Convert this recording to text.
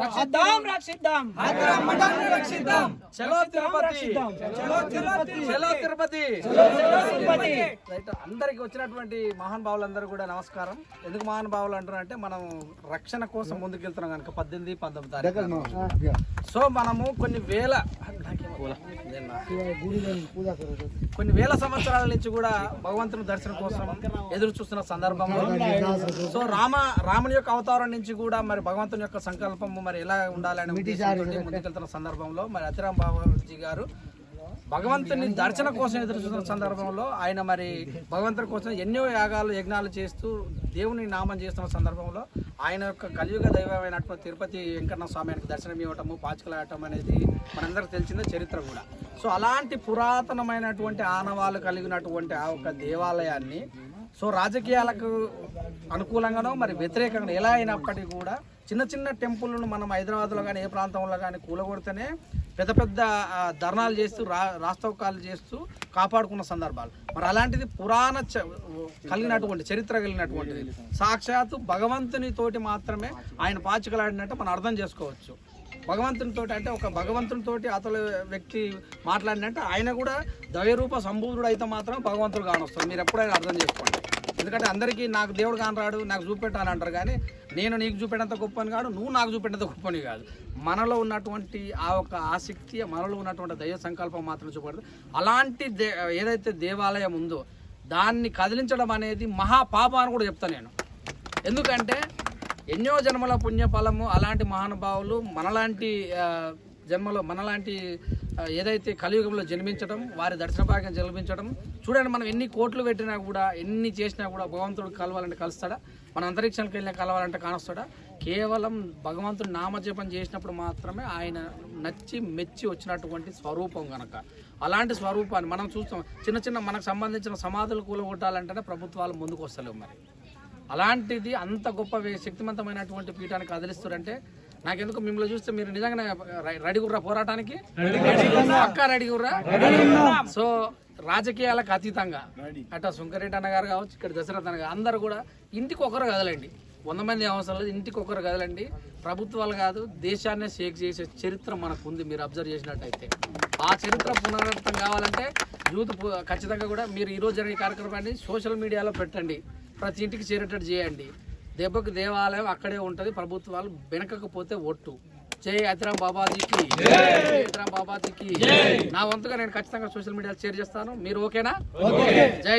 రక్షిద్దాం రక్షిద్దాం మఠాన్ని రక్షిద్దాం చలో తిరుపతి చలో తిరుపతి చలో తిరుపతి తిరుపతి రైట్ అందరికి వచ్చినటువంటి మహాన్ భావులందరూ కూడా నమస్కారం ఎందుకు మహాన్ భావులు అంటారు అంటే మనం రక్షణ కోసం ముందుకెళ్తున్నాం కనుక పద్దెనిమిది పంతొమ్మిది తారీఖు. సో మనము కొన్ని వేల నేనా? కొన్ని వేల సంవత్సరాల నుంచి కూడా భగవంతుని దర్శనం కోసం ఎదురు చూస్తున్న సందర్భంలో సో రామ రాముని యొక్క అవతారం నుంచి కూడా మరి భగవంతుని యొక్క సంకల్పము మరి ఎలా ఉండాలని ముందుకెళ్తున్న సందర్భంలో మరి అతిరామ్ బాబాజీ గారు భగవంతుని దర్శన కోసం ఎదురు చూస్తున్న సందర్భంలో ఆయన మరి భగవంతుని కోసం ఎన్నో యాగాలు యజ్ఞాలు చేస్తూ దేవుని నామం చేస్తున్న సందర్భంలో ఆయన యొక్క కలియుగ దైవమైనటువంటి తిరుపతి వెంకన్న స్వామి ఆయనకు దర్శనం ఇవ్వటము పాచికలాడటం అనేది మనందరికి తెలిసిన చరిత్ర కూడా. సో అలాంటి పురాతనమైనటువంటి ఆనవాళ్ళు కలిగినటువంటి ఆ ఒక దేవాలయాన్ని సో రాజకీయాలకు అనుకూలంగానో మరి వ్యతిరేకంగా ఎలా అయినప్పటికీ కూడా చిన్న చిన్న టెంపుల్ను మనం హైదరాబాద్లో కానీ ఏ ప్రాంతంలో కానీ కూలగొడితేనే పెద్ద పెద్ద ధర్నాలు చేస్తూ రా రాస్తవకాలు చేస్తూ కాపాడుకున్న సందర్భాలు. మరి అలాంటిది పురాణ చ- కలిగినటువంటి చరిత్ర కలిగినటువంటిది. సాక్షాత్తు భగవంతునితోటి మాత్రమే ఆయన పాచికలాడినట్టు మనం అర్థం చేసుకోవచ్చు. భగవంతునితో అంటే ఒక భగవంతునితోటి అతల వ్యక్తి మాట్లాడినట్టు ఆయన కూడా దైవరూప సంబూధుడు అయితే మాత్రం భగవంతుడు కానొస్తాడు. మీరు ఎప్పుడైనా అర్థం చేసుకోండి. ఎందుకంటే అందరికీ నాకు దేవుడు కానరాడు నాకు చూపెట్టాలి అంటారు కానీ నేను నీకు చూపెట్టేంత గొప్పని కాదు నువ్వు నాకు చూపెట్టేంత గొప్పని కాదు. మనలో ఉన్నటువంటి ఆ ఒక ఆసక్తి మనలో ఉన్నటువంటి దైవ సంకల్పం మాత్రం చూపడదు అలాంటి దే ఏదైతే దేవాలయం ఉందో దాన్ని కదిలించడం అనేది మహాపాప అని కూడా చెప్తాను నేను. ఎందుకంటే ఎన్నో జన్మల పుణ్యఫలము అలాంటి మహానుభావులు మనలాంటి జన్మలో మనలాంటి ఏదైతే కలియుగంలో జన్మించడం వారి దర్శన భాగ్యం జన్మించడం చూడండి మనం ఎన్ని కోట్లు పెట్టినా కూడా ఎన్ని చేసినా కూడా భగవంతుడు కలవాలంటే కలుస్తాడా? మన అంతరిక్షానికి వెళ్ళినా కలవాలంటే కానొస్తాడా? కేవలం భగవంతుడు నామజపం చేసినప్పుడు మాత్రమే ఆయన నచ్చి మెచ్చి వచ్చినటువంటి స్వరూపం కనుక అలాంటి స్వరూపాన్ని మనం చూస్తాం. చిన్న చిన్న మనకు సంబంధించిన సమాధులు కూలగొట్టాలంటేనే ప్రభుత్వాలు ముందుకు వస్తలేవు మరి. అలాంటిది అంత గొప్ప శక్తివంతమైనటువంటి పీఠానికి కదిలిస్తారంటే నాకెందుకు మిమ్మల్ని చూస్తే మీరు నిజంగానే ర- రెడీ గుర్రా పోరాటానికి? పక్కా రెడీ గుర్రా? సో రాజకీయాలకు అతీతంగా అట్లా సుంకరెడ్డి అన్న గారు కావచ్చు ఇక్కడ దశరథ్ అన్న గారు అందరూ కూడా ఇంటికి ఒకరు కదలండి. వంద మంది అవసరం లేదు ఇంటికి ఒకరు కదలండి. ప్రభుత్వాలు కాదు దేశాన్నే షేక్ చేసే చరిత్ర మనకు ఉంది మీరు అబ్జర్వ్ చేసినట్టయితే. ఆ చరిత్ర పునరావృతం కావాలంటే యూత్ ఖచ్చితంగా కూడా మీరు ఈరోజు జరిగే కార్యక్రమాన్ని సోషల్ మీడియాలో పెట్టండి. ప్రతి ఇంటికి చేరేటట్టు చేయండి. దెబ్బకు దేవాలయం అక్కడే ఉంటుంది. ప్రభుత్వాలు వెనకకపోతే ఒట్టు. జై అతిరామ్ బాబాజీకి. అతిరామ్ బాబాజీకి. నా వంతుగా నేను ఖచ్చితంగా సోషల్ మీడియాలో షేర్ చేస్తాను. మీరు ఓకేనా? జై